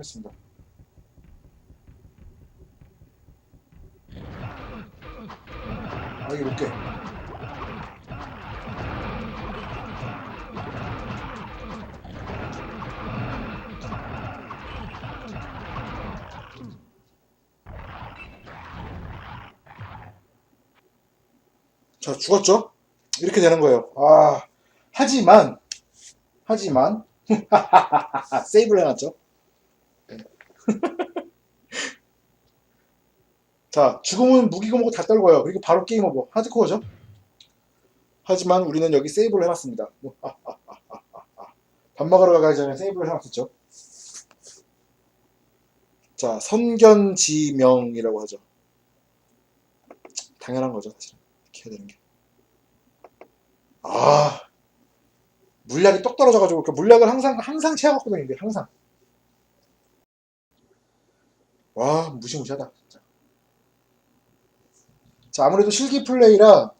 하겠습니다. 아 이게 몇 개? 자 죽었죠? 이렇게 되는 거예요. 아 하지만 하지만 세이브를 해놨죠. 네. 자 죽음은 무기고 뭐고 다 떨궈요. 그리고 바로 게임 오버 하드코어죠. 하지만 우리는 여기 세이브를 해놨습니다. 밥 먹으러 가기 전에 세이브를 해놨었죠. 자 선견지명이라고 하죠. 당연한 거죠 사실. 이렇게 해야 되는 게. 아 물약이 똑 떨어져가지고 그 물약을 항상 항상 채워갖고 다니는데 항상 와 무시무시하다 진짜. 자 아무래도 실기 플레이라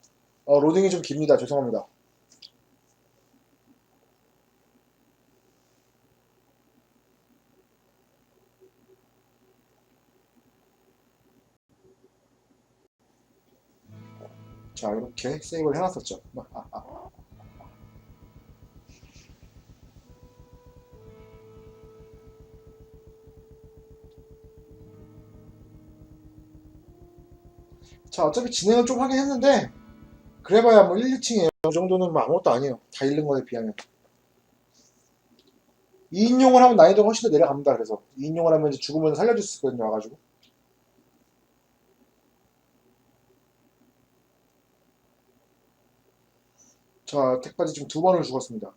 어, 로딩이 좀 깁니다. 죄송합니다. 자 이렇게 세이브를 해놨었죠 자, 어차피 진행을 좀 하긴 했는데, 그래봐야 뭐 1, 2층이에요. 이 정도는 뭐 아무것도 아니에요. 다 잃는 거에 비하면. 2인용을 하면 난이도가 훨씬 더 내려갑니다. 그래서 2인용을 하면 이제 죽으면 살려줄 수 있거든요. 와가지고. 자, 택바지 지금 두 번을 죽었습니다.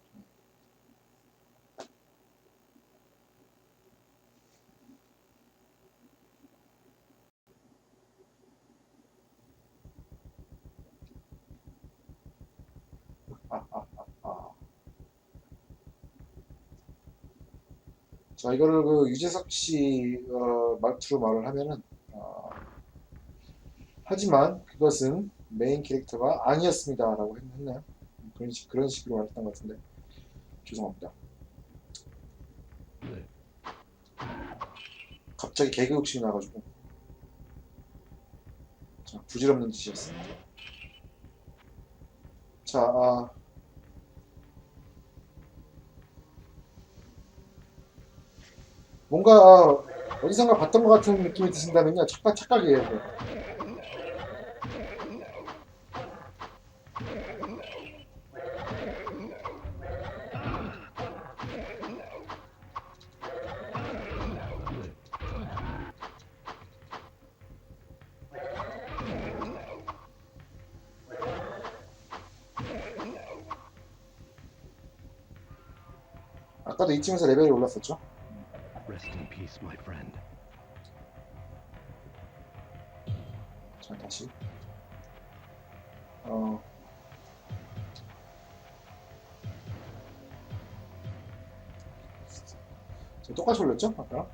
자, 이거를 그 유재석 씨 어, 말투로 말을 하면은 어, 하지만 그것은 메인 캐릭터가 아니었습니다라고 했, 했나요? 그런 식 그런 식으로 말했던 것 같은데 죄송합니다. 갑자기 개그 욕심이 나가지고 자, 부질없는 짓이었습니다. 자, 아, 뭔가 어디선가 봤던 것 같은 느낌이 드신다면요 착각 착각이에요. 이거. 아까도 이쯤에서 레벨이 올랐었죠. Rest in peace, my friend. 자 다시 어저 똑같이 올렸죠 아까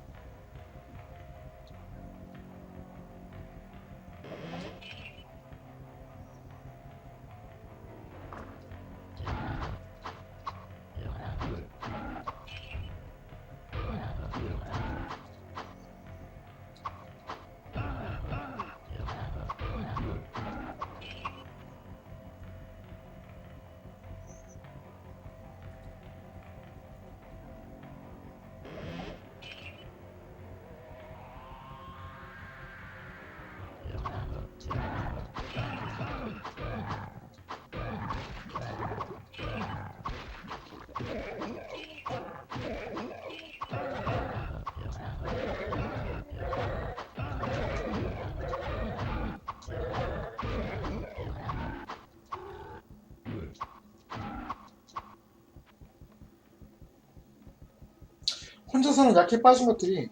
혼자서는 약해 빠진 것들이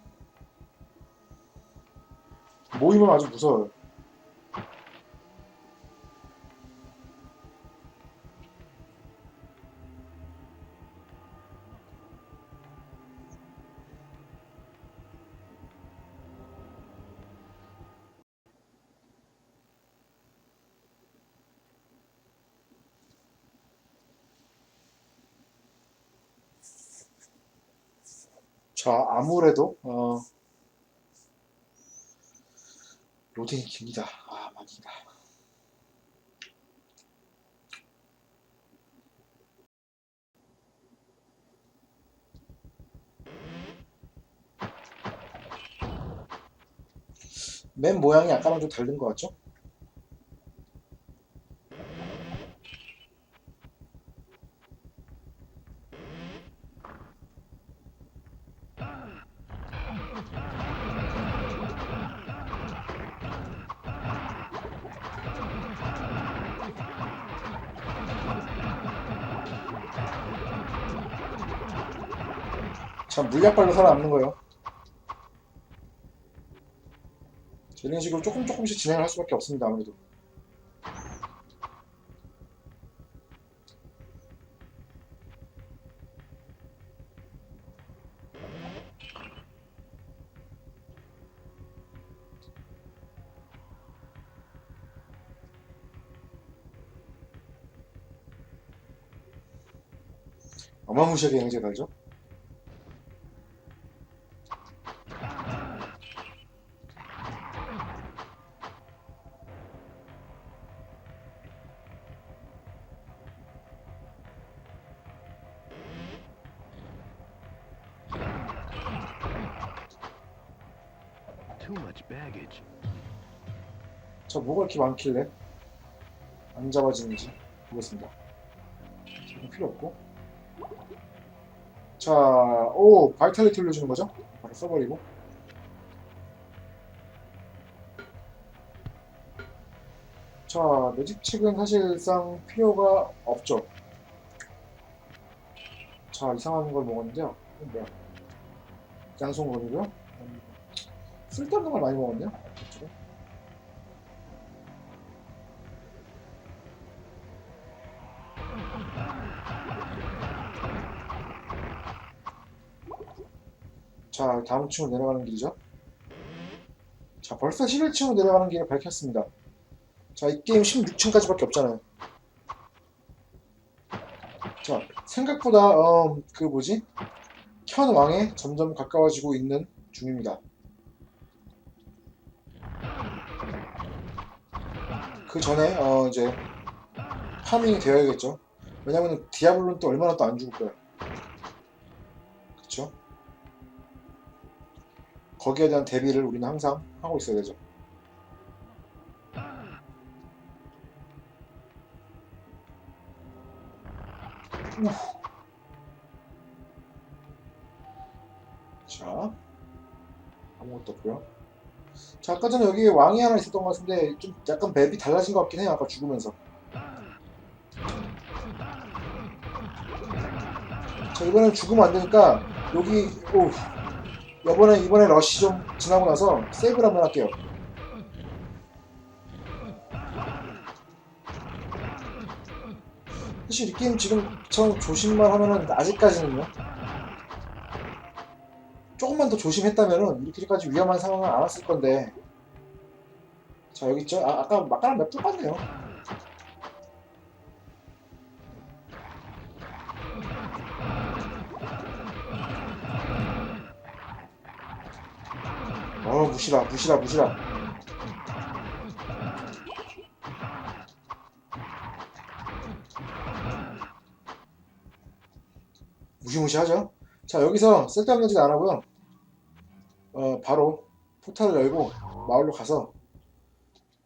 모이면 아주 무서워요 자, 아무래도 어, 로딩이 깁니다. 아, 많이 다 맨 모양이 아까랑 좀 다른 것 같죠? 참 물약발로 살아남는 거예요. 이런 식으로 조금 조금씩 진행을 할 수밖에 없습니다. 아무래도. 어마무시하게 영재 달죠? 저 뭐가 이렇게 많길래 안 잡아지는지 보겠습니다. 필요 없고. 자, 오 바이탈리티 올려주는 거죠? 바로 써버리고. 자, 매직책은 사실상 필요가 없죠. 자, 이상한 걸 먹었는데요. 뭐야? 양손건이고요. 음, 쓸데없는 걸 많이 먹었네요. 그쪽에. 자, 다음 층으로 내려가는 길이죠. 자, 벌써 11층으로 내려가는 길을 밝혔습니다. 자, 이 게임 16층까지밖에 없잖아요. 자, 생각보다 어, 그 뭐지? 현 왕에 점점 가까워지고 있는 중입니다. 그 전에 어, 이제 파밍이 되어야겠죠. 왜냐면 디아블로는 또 얼마나 또 안 죽을. 그 거기에 대한 대비를 우리는 항상 하고 있어야 되죠. 우. 자, 아무것도 없고요. 자, 아까 전에 여기 왕이 하나 있었던 것 같은데 좀 약간 맵이 달라진 것 같긴 해요. 아까 죽으면서. 자, 이번엔 죽으면 안 되니까 여기 오 이번에 이번에 러시 좀 지나고 나서 세이브를 한번 할게요. 사실 이 게임 지금처럼 조심만 하면은 아직까지는요. 조금만 더 조심했다면은 이렇게까지 위험한 상황은 안 왔을 건데. 자 여기 있죠. 아, 아까 막가랑 맵 똑같네요. 무시라 무시라 무시라. 무시무시하죠? 자 여기서 쓸데없는 짓 안 하고요. 어 바로 포탈을 열고 마을로 가서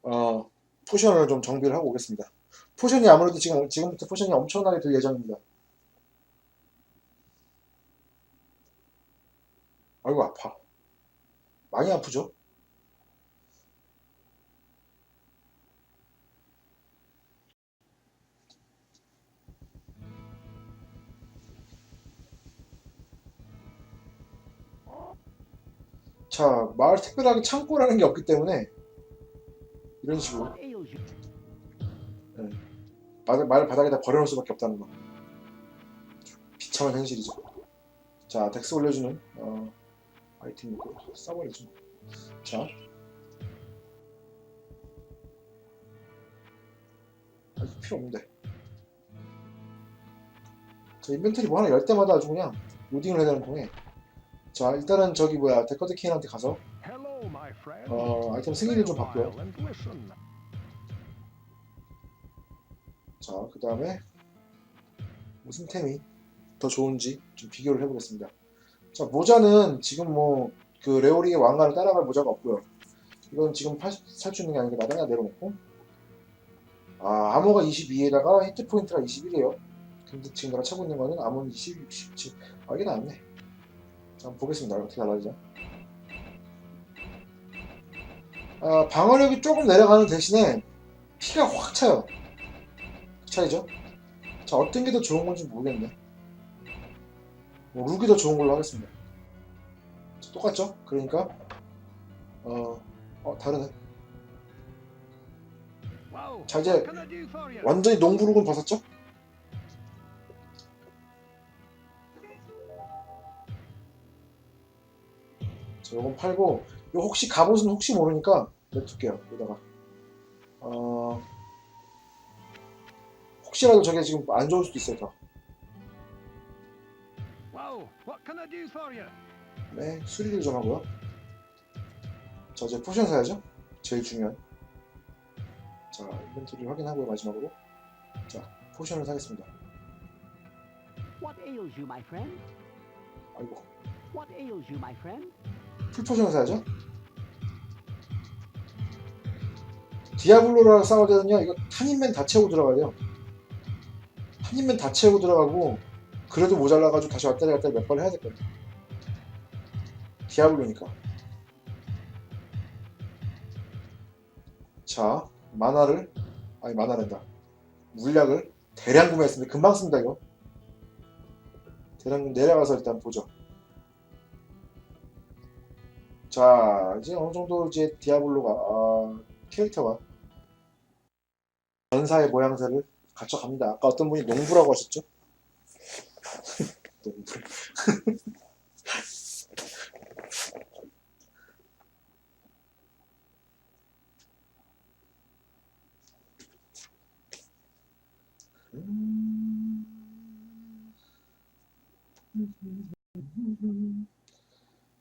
어 포션을 좀 정비를 하고 오겠습니다. 포션이 아무래도 지금 지금부터 포션이 엄청나게 될 예정입니다. 아이고 아파. 많이 아프죠? 자, 마을 특별하게 창고라는 게 없기 때문에 이런 식으로 Ails you. 마- 말 바닥에다 버려놓을 수밖에 없다는 거. 비참한 현실이죠. 자, 덱스 올려주는 어, 아이템 이거 써버리죠. 자, 아, 필요 없는데. 자, 인벤토리 뭐 하나 열 때마다 아주 그냥 로딩을 해야 되는 통에 자 일단은 저기 뭐야 데커드 킹한테 가서. 어 아이템 승인을 좀 listen. 자그 다음에 무슨 템이 더 좋은지 좀 비교를 해보겠습니다 자 모자는 지금 뭐 그 레오리의 왕관을 따라갈 모자가 없고요. 이건 지금 살 수 있는 게 아니니까 나중에 내려놓고. 아 암호가 22에다가 히트 포인트가 21이에요. 근데 지금 내가 차고 있는 거는 암호는 20, 17아 이게 낫네. 자 보겠습니다. 어떻게 달라지죠? 아, 방어력이 조금 내려가는 대신에 피가 확 차요. 그 차이죠? 자 어떤 게 더 좋은 건지 모르겠네 뭐 룩이 더 좋은 걸로 하겠습니다 자, 똑같죠 그러니까 어, 어 다르네. 자 이제? 완전히 농부룩은 벗었죠 자 요건 팔고 요 혹시 갑옷은 혹시 모르니까 냅둘게요 여기다가 어 혹시라도 저게 지금 안 좋을 수도 있어요 더. What can I do for you? 네, 수리를 좀 하고요. 자, 이제 포션 사야죠. 제일 중요한. 자, 인벤토리 확인하고요, 마지막으로. 자, 포션을 사겠습니다. What ails you, my friend? 아이고, What ails you, my friend? 풀 포션을 사야죠. 디아블로랑 싸워야 되느냐? 이거 탄인맨 다 채우고 들어가야 돼요. 탄인맨 다 채우고 들어가고, 그래도 모자라가지고 다시 왔다리 갔다리 몇 번 해야 될 거예요. 디아블로니까. 자, 만화를, 아니, 만화랜다. 물약을 대량 구매했습니다. 금방 씁니다, 이거. 대량 내려가서 일단 보죠. 자, 이제 어느 정도 이제 디아블로가, 아, 캐릭터가 전사의 모양새를 갖춰갑니다. 아까 어떤 분이 농부라고 하셨죠?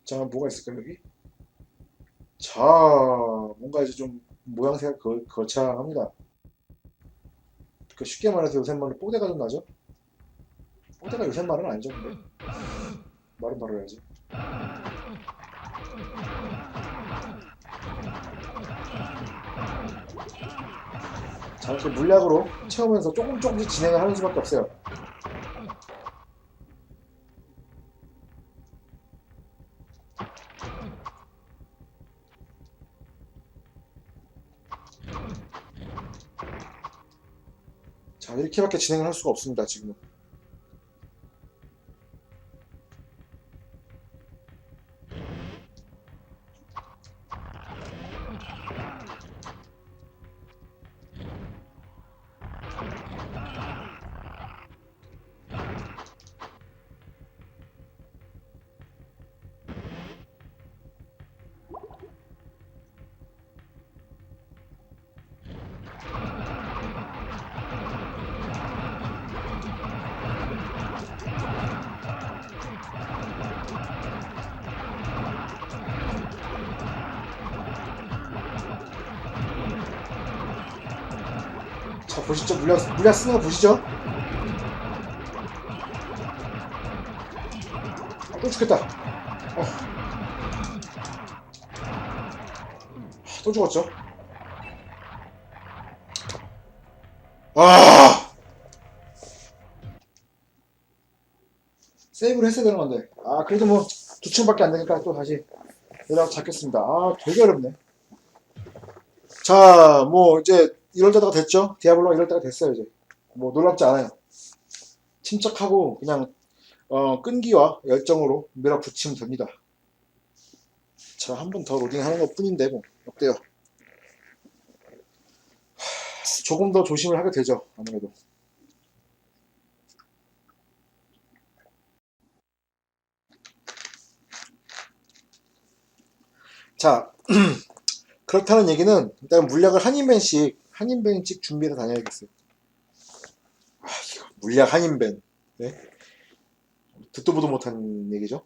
자, 뭐가 있을까요, 여기? 자, 뭔가 이제 좀 모양새가 거, 거창합니다. 그 쉽게 말해서 요새 말은 뽀대가 좀 나죠? 뽀대가 요새 말은 아니죠, 근데. 말은 바로 해야지. 자, 이렇게 물약으로 채우면서 조금 조금씩 진행을 하는 수밖에 없어요. 자, 이렇게밖에 진행을 할 수가 없습니다, 지금은. 보시죠. 물약, 물약 쓰는 거 보시죠. 아, 또 죽겠다. 어. 아, 또 죽었죠. 아! 세이브를 했어야 되는 건데. 아, 그래도 뭐, 두 층밖에 안 되니까 또 다시 연락 잡겠습니다. 아, 되게 어렵네. 자, 뭐, 이제, 이럴 때가 됐죠? 디아블로가 이럴 때가 됐어요, 이제. 뭐, 놀랍지 않아요. 침착하고, 그냥, 어, 끈기와 열정으로 밀어붙이면 됩니다. 자, 한 번 더 로딩 하는 것 뿐인데, 뭐, 어때요? 하, 조금 더 조심을 하게 되죠, 아무래도. 자, 그렇다는 얘기는 일단 물약을 한 인벤씩 한 인벤씩 준비해서 다녀야겠어요. 아, 이거 물약 한 인벤. 네? 듣도 보도 못한 얘기죠.